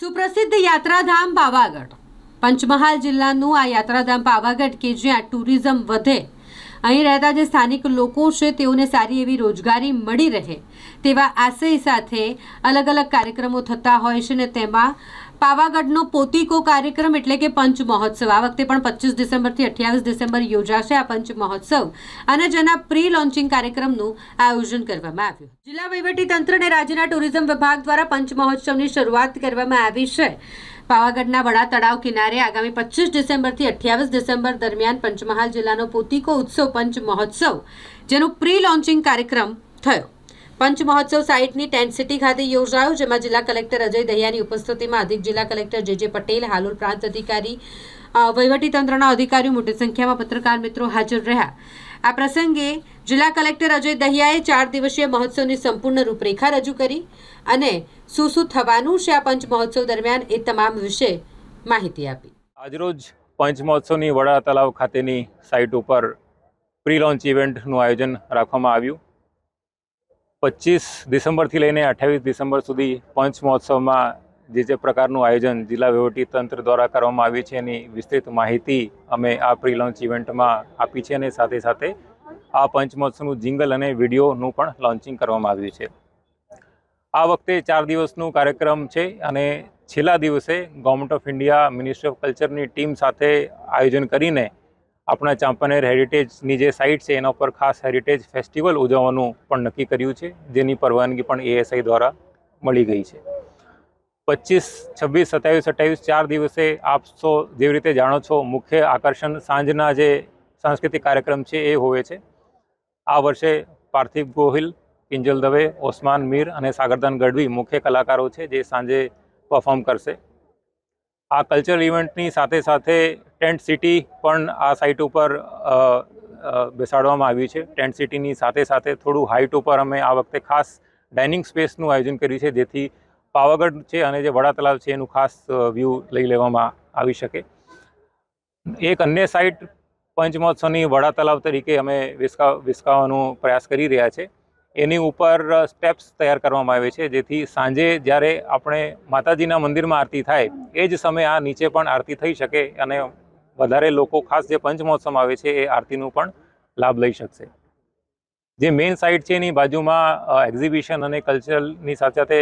સુપ્રસિદ્ધ યાત્રાધામ પાવાગઢ. પંચમહાલ જિલ્લાનું આ યાત્રાધામ પાવાગઢ કે જ્યાં ટુરિઝમ વધે અહીં રહેતા જે સ્થાનિક લોકો છે, તેઓને સારી એવી રોજગારી મળી રહે. તેવા આશય સાથે અલગ અલગ કાર્યક્રમો થતા હોય છે ને તેમાં પાવાગઢનો પોતીકો કાર્યક્રમ એટલે કે પંચ મહોત્સવ. આ વખતે પણ પચીસ ડિસેમ્બરથી અઠ્યાવીસ ડિસેમ્બર યોજાશે આ પંચ મહોત્સવ. અને જેના પ્રી લોન્ચિંગ કાર્યક્રમનું આયોજન કરવામાં આવ્યું. જિલ્લા વહીવટી તંત્ર અને રાજ્યના ટુરિઝમ વિભાગ દ્વારા પંચ મહોત્સવની શરૂઆત કરવામાં આવી છે. પાવાગઢના વડા તળાવ કિનારે આગામી પચીસ ડિસેમ્બરથી અઠ્યાવીસ ડિસેમ્બર દરમિયાન પંચમહાલ જિલ્લાનો પોતિકો ઉત્સવ પંચ મહોત્સવ, જેનો પ્રી લોન્ચિંગ કાર્યક્રમ થયો. પંચ મહોત્સવ સાઇટની ટેન્ટ સિટી ખાતે યોજાયો, જેમાં જિલ્લા કલેક્ટર અજય દહિયાની ઉપસ્થિતિમાં અધિક જિલ્લા કલેક્ટર જે જે પટેલ, હાલોલ પ્રાંત અધિકારી વહીવટીતંત્રના અધિકારીઓ મોટી સંખ્યામાં પત્રકાર મિત્રો હાજર રહ્યા. આ પ્રસંગે જિલ્લા કલેક્ટર અજય દહિયાએ ચાર દિવસીય મહોત્સવની સંપૂર્ણ રૂપરેખા રજૂ કરી અને શું શું થવાનું છે આ પંચ મહોત્સવ દરમિયાન એ તમામ વિશે માહિતી આપી. આજરોજ પંચમહોત્સવની વડા તલાવ ખાતેની સાઇટ ઉપર પ્રી લોન્ચ ઇવેન્ટનું આયોજન રાખવામાં આવ્યું. પચીસ ડિસેમ્બરથી લઈને અઠ્યાવીસ ડિસેમ્બર સુધી પંચમહોત્સવમાં જે જે પ્રકારનું આયોજન જિલ્લા તંત્ર દ્વારા કરવામાં આવ્યું છે એની વિસ્તૃત માહિતી અમે આ પ્રી લોન્ચ ઇવેન્ટમાં આપી છે અને સાથે સાથે આ પંચમહોત્સવનું જિંગલ અને વિડીયોનું પણ લોન્ચિંગ કરવામાં આવ્યું છે. આ વખતે ચાર દિવસનું કાર્યક્રમ છે અને છેલ્લા દિવસે government of India ministry of કલ્ચરની team સાથે આયોજન કરીને આપણા ચાંપાનેર હેરિટેજની જે સાઇટ છે એના ઉપર ખાસ હેરિટેજ ફેસ્ટિવલ ઉજવવાનું પણ નક્કી કર્યું છે, જેની પરવાનગી પણ એએસઆઈ દ્વારા મળી ગઈ છે. પચીસ, છવ્વીસ, સત્યાવીસ, અઠ્યાવીસ, ચાર દિવસે આપ સૌ જેવી રીતે જાણો છો, મુખ્ય આકર્ષણ સાંજના જે સાંસ્કૃતિક કાર્યક્રમ છે એ હોવે છે. આ વર્ષે પાર્થિવ ગોહિલ, કિંજલ દવે, ઓસમાન મીર અને સાગરદાન ગઢવી મુખ્ય કલાકારો છે જે સાંજે પરફોર્મ કરશે. આ કલ્ચરલ ઇવેન્ટની સાથે સાથે ટેન્ટ સિટી પણ આ સાઇટ ઉપર બેસાડવામાં આવ્યું છે. ટેન્ટ સિટીની સાથે સાથે થોડું હાઇટ ઉપર અમે આ વખતે ખાસ ડાઇનિંગ સ્પેસનું આયોજન કર્યું છે, જેથી પાવાગઢ છે અને જે વડા તલાવ છે એનું ખાસ વ્યૂ લઈ લેવામાં આવી શકે. એક અન્ય સાઇટ પંચમહોત્સવની વડા તલાવ તરીકે અમે વિસકા, વિસકાવવાનો પ્રયાસ કરી રહ્યા છે. એની ઉપર સ્ટેપ્સ તૈયાર કરવામાં આવે છે. જેથી સાંજે જ્યારે આપણે માતાજીના મંદિરમાં આરતી થાય, એ જ સમયે આ નીચે પણ આરતી થઈ શકે અને વધારે લોકો, ખાસ જે પંચમહોત્સવમાં આવે છે, એ આરતીનું પણ લાભ લઈ શકશે. જે મેઇન સાઇટ છે એની બાજુમાં એક્ઝિબિશન અને કલ્ચરલની સાથે સાથે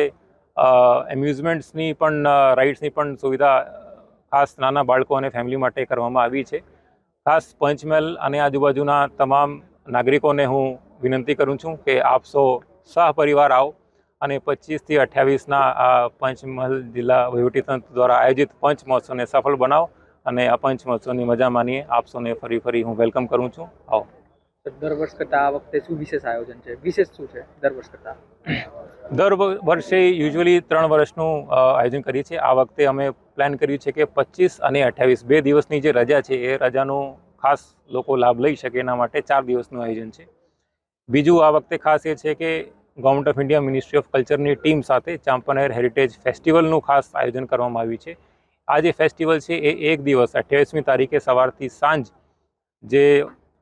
એમ્યુઝમેન્ટ્સની પણ રાઇડ્સની પણ સુવિધા ખાસ નાના બાળકો અને ફેમિલી માટે કરવામાં આવી છે. ખાસ પંચમહેલ અને આજુબાજુના તમામ નાગરિકોને હું વિનંતી કરું છું કે આપ સૌ સહપરિવાર આવો અને પચીસથી અઠ્યાવીસના આ પંચમહાલ જિલ્લા વહીવટીતંત્ર દ્વારા આયોજિત પંચ મહોત્સવને સફળ બનાવો અને આ પંચ મહોત્સવની મજા માનીએ. આપ સૌને ફરી ફરી હું વેલકમ કરું છું. આવો. દર વર્ષ કરતાં આ વખતે શું વિશેષ આયોજન છે? વિશેષ શું છે દર વર્ષ કરતાં? દર વર્ષે યુઝ્યુઅલી ત્રણ વર્ષનું આયોજન કરીએ છીએ. આ વખતે અમે પ્લાન કર્યું છે કે પચીસ અને અઠ્યાવીસ, બે દિવસની જે રજા છે, એ રજાનો ખાસ લોકો લાભ લઈ શકે એના માટે ચાર દિવસનું આયોજન છે. બીજું આ વખતે ખાસ એ છે કે government of India ministry of કલ્ચરની team સાથે ચાંપાનેર હેરિટેજ ફેસ્ટિવલનું ખાસ આયોજન કરવામાં આવ્યું છે. આ જે ફેસ્ટિવલ છે, એ એક દિવસ, અઠ્યાવીસમી તારીખે સવારથી સાંજ જે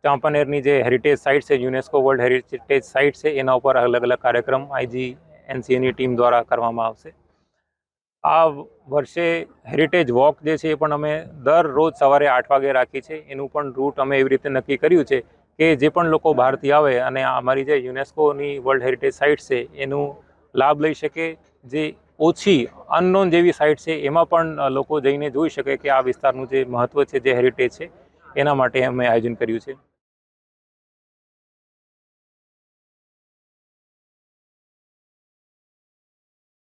ચાંપાનેરની જે હેરિટેજ સાઇટ છે યુનેસ્કો વર્લ્ડ હેરિટેજ સાઇટ છે, એના ઉપર અલગ અલગ કાર્યક્રમ આઈજી એનસીએની ટીમ દ્વારા કરવામાં આવશે. આ વર્ષે હેરિટેજ વોક જે છે, એ પણ અમે દરરોજ સવારે આઠ વાગે રાખી છે. એનું પણ રૂટ અમે એવી રીતે નક્કી કર્યું છે કે જે પણ લોકો બહારથી આવે અને અમારી જે યુનેસ્કોની વર્લ્ડ હેરિટેજ સાઇટ છે, એનું લાભ લઈ શકે. જે ઓછી અનનોન જેવી સાઇટ છે, એમાં પણ લોકો જઈને જોઈ શકે કે આ વિસ્તારનું જે મહત્ત્વ છે, જે હેરિટેજ છે, એના માટે અમે આયોજન કર્યું છે.